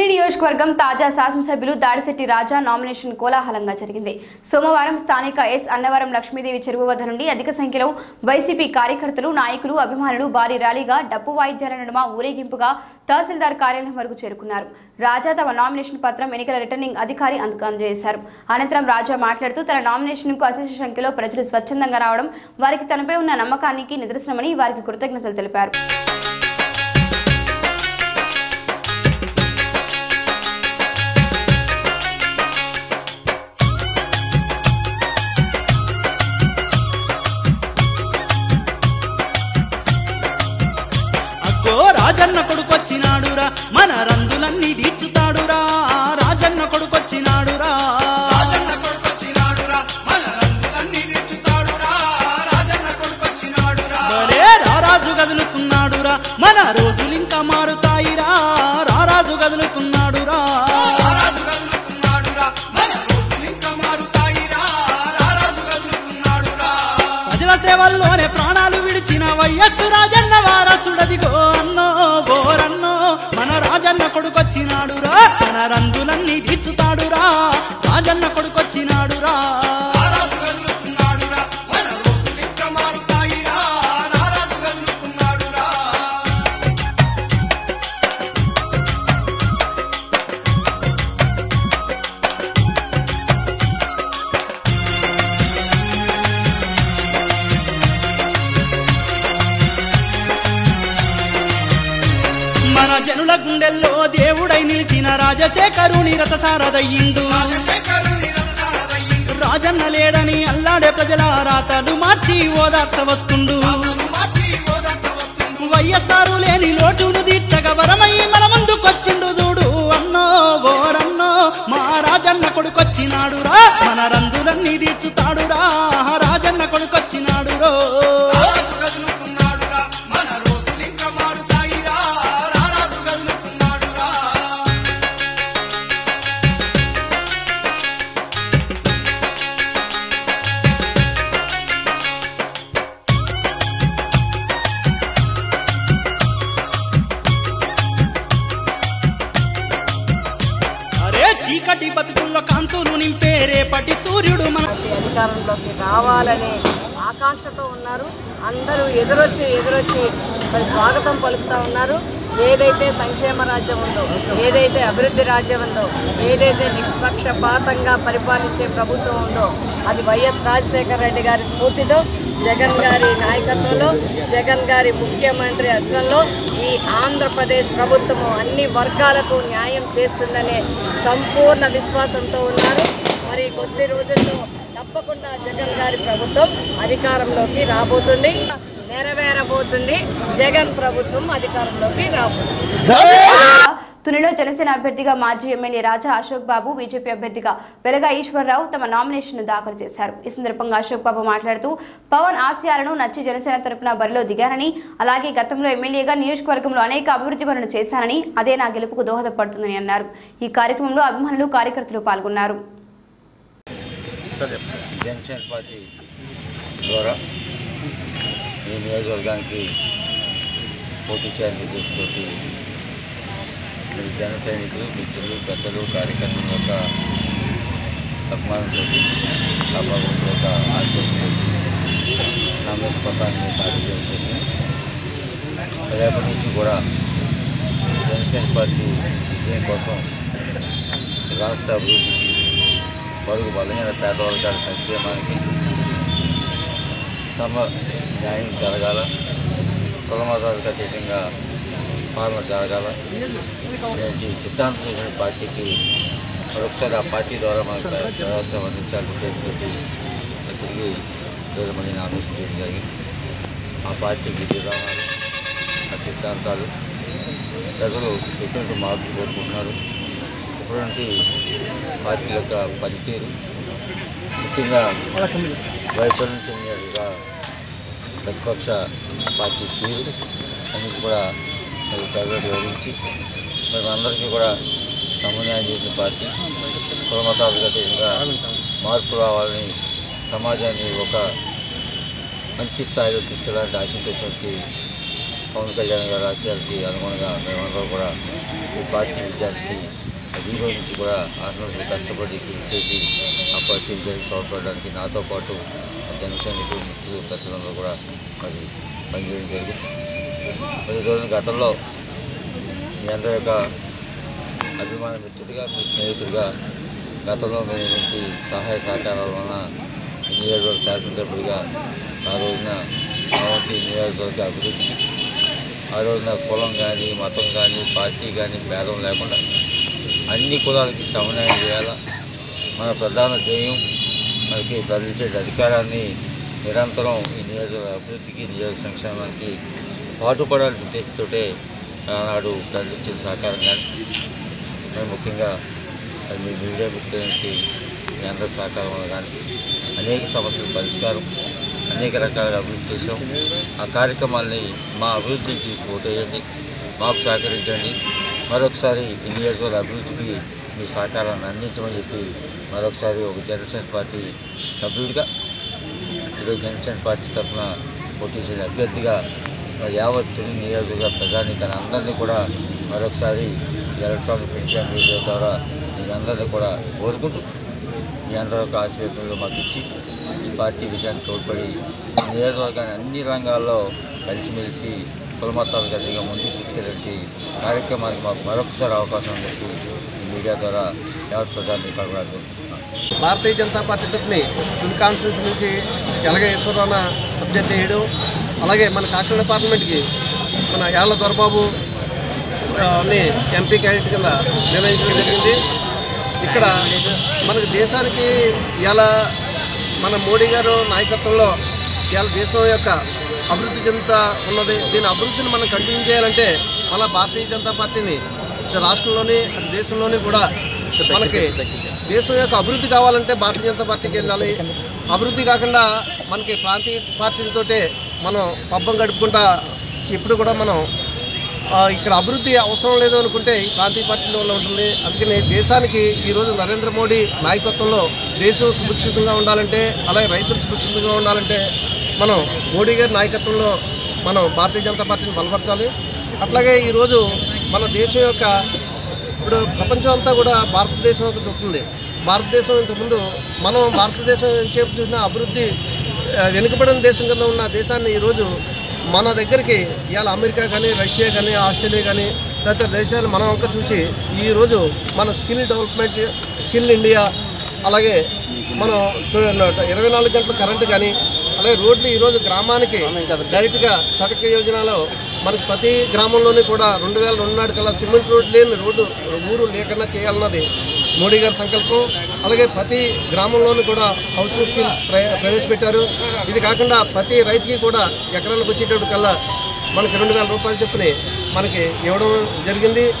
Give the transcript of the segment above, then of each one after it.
తుని నియోజకవర్గం తాజా శాసనసభ్యులు దాడిశెట్టి రాజా నామినేషన్ కోలాహలంగా జరిగింది. సోమవారం స్థానిక ఎస్. అన్నవరం లక్ష్మీదేవి చెరువు వద్ద నుండి అధిక సంఖ్యలో వైసీపీ కార్యకర్తలు నాయకులు అభిమానులు భారీ ర్యాలీగా డప్పు వాయిద్యాల నడుమ ఊరేగింపుగా తహసీల్దార్ కార్యాలయం వరకు చేరుకున్నారు. రాజా తమ నామినేషన్ పత్రం ఎన్నికల రిటర్నింగ్ అధికారి అందుకు అందజేశారు. అనంతరం రాజా మాట్లాడుతూ తన నామినేషన్కు అశేష సంఖ్యలో ప్రజలు స్వచ్ఛందంగా రావడం వారికి తనపై ఉన్న నమ్మకానికి నిదర్శనమని వారికి కృతజ్ఞతలు తెలిపారు. మన రోజులింకా ఇంకా మారుతాయి కదులుతున్నాడురా రారాజు కదులుతున్నాడురా మారుతాయిరా ప్రజల సేవల్లోనే ప్రాణాలు విడిచిన వయస్సు రాజన్న వారసుడదిగో అన్నో బోరన్నో మన రాజన్న కొడుకొచ్చినాడురా. మన రంగులన్నీ తీర్చుతాడురా. రాజన్న కొడుకొచ్చినాడురా. రా గుండెల్లో దేవుడై నిలిచిన రాజశేఖరుని రథసారదయ్యిండు రాజన్న లేడని అల్లాడే ప్రజల రాతలు మార్చి ఓదార్చ వస్తుండు వైఎస్ఆర్ లేని లోటును చీకటి బతుకుల్లో కాంతులు నింపే రేపటి సూర్యుడు మన అధికారంలోకి రావాలనే ఆకాంక్షతో ఉన్నారు. అందరూ ఎదురొచ్చి ఎదురొచ్చి మరి స్వాగతం పలుకుతూ ఉన్నారు. ఏదైతే సంక్షేమ రాజ్యం ఉందో ఏదైతే అభివృద్ధి రాజ్యం ఉందో ఏదైతే నిష్పక్షపాతంగా పరిపాలించే ప్రభుత్వం ఉందో అది వైఎస్ రాజశేఖర రెడ్డి గారి స్ఫూర్తితో జగన్ గారి నాయకత్వంలో జగన్ గారి ముఖ్యమంత్రి అధ్వర్యంలో ఈ ఆంధ్రప్రదేశ్ ప్రభుత్వము అన్ని వర్గాలకు న్యాయం చేస్తుందనే సంపూర్ణ విశ్వాసంతో ఉన్నారు. మరి కొద్ది రోజుల్లో తప్పకుండా జగన్ గారి ప్రభుత్వం అధికారంలోకి రాబోతుంది. నెరవేరబోతుంది. జగన్ ప్రభుత్వం అధికారంలోకి రాబోతుంది. తునిలో జనసేన అభ్యర్థిగా మాజీ ఎమ్మెల్యే రాజా అశోక్ బాబు బీజేపీ అభ్యర్థిగా వెలగా ఈశ్వరరావు తమ నామినేషన్ దాఖలు చేశారు. ఈ సందర్భంగా అశోక్ బాబు మాట్లాడుతూ పవన్ ఆశయాలను నచ్చి జనసేన తరపున బరిలో దిగారని అలాగే గతంలో ఎమ్మెల్యేగా నియోజకవర్గంలో అనేక అభివృద్ధి పనులు చేశానని అదే నా గెలుపుకు దోహదపడుతుందని అన్నారు. ఈ కార్యక్రమంలో అభిమానులు కార్యకర్తలు పాల్గొన్నారు. జనసేన పార్టీ ద్వారా ఈ నియోజకవర్గానికి పోటీ చేయాలని ఉద్దేశంతో జన సైనికులు మిత్రులు పెద్దలు కార్యకర్తల యొక్క అభిమానంతో అభావంతో యొక్క ఆశయంతో కాంగ్రెస్ పథకాన్ని దాడి జరుగుతుంది రేపటి నుంచి కూడా జనసేన పార్టీ విజయం కోసం రాష్ట్ర అభివృద్ధికి పరుగు బలహీన పేదవర్గాల సంక్షేమానికి సమ న్యాయం జరగాల. కుల మతాలకు అతీతంగా పాలన జరగాల సిద్ధాంతం పార్టీకి మరొకసారి ఆ పార్టీ ద్వారా మనకు ప్రయాసం అందించాలని ఉద్దేశంతో తిరిగి వేదమని ఆలోచించడం జరిగింది. ఆ పార్టీకి విధానాలు ఆ సిద్ధాంతాలు ప్రజలు ఎటువంటి మార్పులు కోరుకుంటున్నారు? ఇప్పుడంటి పార్టీ యొక్క పనితీరు? ముఖ్యంగా వైఫల్యం చెందినట్టుగా ప్రతిపక్ష పార్టీ తీరు అన్నిటి కూడా మరి ప్రైవేట్ వివరించి మరి అందరికీ కూడా సమన్వయం చేసిన పార్టీ. కుల మార్పు రావాలని సమాజాన్ని ఒక మంచి స్థాయిలో తీసుకెళ్ళాలని ఆశించేటువంటి పవన్ కళ్యాణ్ గారి ఆశయాలకి అనుగుణంగా మేమందరం కూడా ఈ పార్టీ విజయానికి ఈరోజు నుంచి కూడా ఆత్మహత్య కష్టపడి కృషి చేసి ఆ పార్టీ విజయానికి తోడ్పడడానికి నాతో పాటు మా జనసైనికులు పెద్దలందరూ కూడా మరి పనిచేయడం జరిగింది. పది రోజుల గతంలో మీ అందరి యొక్క అభిమాన మిత్రుడిగా మీ స్నేహితుడిగా గతంలో మీ నుంచి సహాయ సహకారాల వలన నియోజకవర్గ శాసనసభ్యుడిగా ఆ రోజున మా నియోజకవర్గ అభివృద్ధి ఆ రోజున కులం కానీ మతం కానీ పార్టీ కానీ భేదం లేకుండా అన్ని కులాలకి సమన్వయం చేయాలా? మన ప్రధాన ధ్యేయం మనకి ప్రజలించే అధికారాన్ని నిరంతరం ఈ నియోజకవర్గ అభివృద్ధికి నియోజక సంక్షేమానికి పాటుపడాలని ఉద్దేశంతో ఆనాడు ఇచ్చిన సహకారం కానీ మేము ముఖ్యంగా మీ మీడియా మిత్రులకి మీ అందరి సహకారం కానీ అనేక సమస్యల పరిష్కారం అనేక రకాలుగా అభివృద్ధి చేసాం ఆ కార్యక్రమాల్ని మా అభివృద్ధిని చూసి ఓటేయండి మాకు సహకరించండి. మరొకసారి ఈ నియోజకవర్గ అభివృద్ధికి మీ సహకారాన్ని అందించమని చెప్పి మరొకసారి ఒక జనసేన పార్టీ సభ్యుడిగా ఈరోజు జనసేన పార్టీ తరఫున పోటీ చేసే అభ్యర్థిగా యావత్ తొలి నియోజకవర్గ ప్రజానికాన్ని అందరినీ కూడా మరొకసారి ఎలక్ట్రానిక్ మీడియా మీడియా ద్వారా మీరందరినీ కూడా కోరుకుంటూ మీ అందరి యొక్క ఆశీర్వాదంలో మాకు ఇచ్చి ఈ పార్టీ విజయానికి తోడ్పడి నియోజకవర్గాన్ని అన్ని రంగాల్లో కలిసిమెలిసి కులమతాలు కలిగిగా ముందుకు తీసుకెళ్ళి కార్యక్రమానికి మాకు మరొకసారి అవకాశం చెప్పి మీడియా ద్వారా యావత్ ప్రజానికాలు కూడా గుర్తిస్తున్నాను భారతీయ జనతా పార్టీ తరఫుని తుని కాన్స్టిట్యూన్సీ నుంచి ఎలగ ఈశ్వరరావు అభ్యర్థి చేయడం అలాగే మన కాకినాడ పార్లమెంట్కి మన యాళ్ళ దొరబాబు ఆ, ని ఎంపీ క్యాండిడేట్ కింద నిర్ణయించడం జరిగింది. ఇక్కడ మనకు దేశానికి ఇలా మన మోడీ గారు నాయకత్వంలో ఇవాళ దేశం యొక్క అభివృద్ధి చెందుతా ఉన్నది. దీని అభివృద్ధిని మనం కంటిన్యూ చేయాలంటే మన భారతీయ జనతా పార్టీని రాష్ట్రంలోని దేశంలోని కూడా మనకి దేశం యొక్క అభివృద్ధి కావాలంటే భారతీయ జనతా పార్టీకి వెళ్ళాలి. అభివృద్ధి కాకుండా మనకి ప్రాంతీయ పార్టీలతోటే మనం పబ్బం గడుపుకుంటా ఇప్పుడు కూడా మనం ఇక్కడ అభివృద్ధి అవసరం లేదు అనుకుంటే ప్రాంతీయ పార్టీల వల్ల ఉంటుంది. అందుకని దేశానికి ఈరోజు నరేంద్ర మోడీ నాయకత్వంలో దేశం సుభిక్షితంగా ఉండాలంటే అలాగే రైతులు సుభిక్షితంగా ఉండాలంటే మనం మోడీ గారి నాయకత్వంలో మనం భారతీయ జనతా పార్టీని బలపరచాలి. అట్లాగే ఈరోజు మన దేశం యొక్క ఇప్పుడు ప్రపంచం అంతా కూడా భారతదేశం యొక్క చూస్తుంది భారతదేశం ఇంతకుముందు మనం భారతదేశం ఎంతసేపు చూసినా అభివృద్ధి వెనుకబడిన దేశం కింద ఉన్న దేశాన్ని ఈరోజు మన దగ్గరికి ఇవాళ అమెరికా కానీ రష్యా కానీ ఆస్ట్రేలియా కానీ తదితర దేశాలు మనం అంక చూసి ఈరోజు మన స్కిల్ డెవలప్మెంట్ స్కిల్ ఇండియా అలాగే మనం ఇరవై నాలుగు గంటల కరెంటు కానీ అలాగే రోడ్లు ఈరోజు గ్రామానికి డైరెక్ట్గా సడక్ యోజనలో మనకి ప్రతి గ్రామంలోని కూడా రెండు వేల రెండు నాటి కల్లా సిమెంట్ రోడ్ లేని రోడ్డు ఊరు లేకుండా చేయాలన్నది మోడీ గారి సంకల్పం అలాగే ప్రతి గ్రామంలోనూ కూడా హౌసింగ్ స్కీమ్ ప్రవేశపెట్టారు. ఇది కాకుండా ప్రతి రైతుకి కూడా ఎకరాలకు వచ్చేటప్పుడు కల్లా మనకి రెండు వేల రూపాయలు చొప్పున మనకి ఇవ్వడం జరిగింది.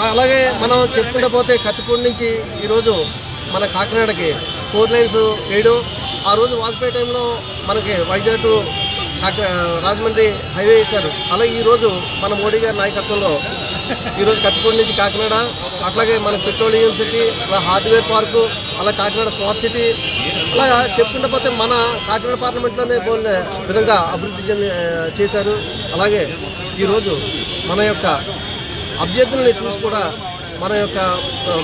అలాగే మనం చెప్పుకుంటూ పోతే కత్తిపూడి నుంచి ఈరోజు మన కాకినాడకి ఫోర్ లైన్స్ వేయడం. ఆ రోజు వాజ్పేయి టైంలో మనకి వైజాగ్ టు కాకి- రాజమండ్రి హైవే వేశారు. అలాగే ఈరోజు మన మోడీ గారి నాయకత్వంలో ఈరోజు కత్తిపూడి నుంచి కాకినాడ అట్లాగే మన పెట్రోలియం సిటీ అలా హార్డ్వేర్ పార్కు అలా కాకినాడ స్మార్ట్ సిటీ అలా చెప్పుకుంటే పోతే మన కాకినాడ పార్లమెంట్లోనే పోలే విధంగా అభివృద్ధి చెంది చేశారు. అలాగే ఈరోజు మన యొక్క అభ్యర్థుల్ని చూసి కూడా మన యొక్క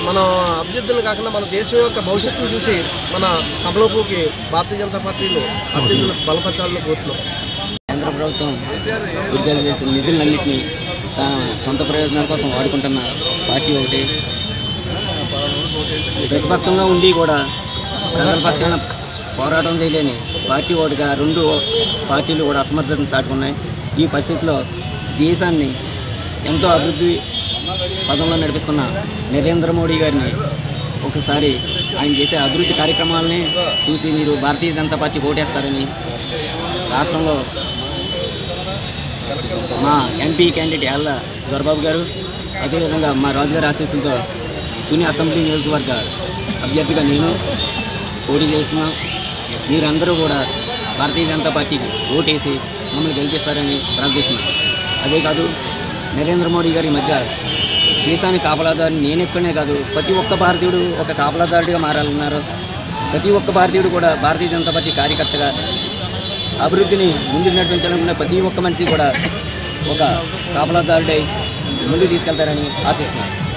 మన అభ్యర్థులు కాకుండా మన దేశం యొక్క భవిష్యత్తును చూసి మన కమలపూకి భారతీయ జనతా పార్టీలు అభ్యర్థులు బలపరచాలని కోరుతున్నాం. కేంద్ర ప్రభుత్వం విడుదల చేసిన నిధులన్నింటినీ తన సొంత ప్రయోజనాల కోసం వాడుకుంటున్న పార్టీ ఒకటి. ప్రతిపక్షంలో ఉండి కూడా ప్రజల పక్షాన పోరాటం చేయలేని పార్టీ ఒకటిగా రెండు పార్టీలు కూడా అసమర్థతను చాటుకున్నాయి. ఈ పరిస్థితిలో దేశాన్ని ఎంతో అభివృద్ధి పదంలో నడిపిస్తున్న నరేంద్ర మోడీ గారిని ఒకసారి ఆయన చేసే అభివృద్ధి కార్యక్రమాలని చూసి మీరు భారతీయ జనతా పార్టీ ఓటేస్తారని రాష్ట్రంలో మా ఎంపీ క్యాండిడేట్ ఎల్ల దొరబాబు గారు అదేవిధంగా మా రాజుగారి ఆశీస్సులతో తుని అసెంబ్లీ నియోజకవర్గ అభ్యర్థిగా నేను పోటీ చేస్తున్నాం. మీరందరూ కూడా భారతీయ జనతా పార్టీకి ఓటేసి మమ్మల్ని గెలిపిస్తారని ప్రార్థిస్తున్నాను అదే కాదు నరేంద్ర మోడీ గారి మధ్య దేశానికి కాపలాదారిని నేను ఎక్కడనే కాదు ప్రతి ఒక్క భారతీయుడు ఒక కాపలాదారుడిగా మారాలన్నారు. ప్రతి ఒక్క భారతీయుడు కూడా భారతీయ జనతా పార్టీ కార్యకర్తగా అభివృద్ధిని ముందుకు నడిపించాలనుకున్న ప్రతి ఒక్క మనిషి కూడా ఒక కాపలాదారుడై ముందుకు తీసుకెళ్తారని ఆశిస్తున్నాను.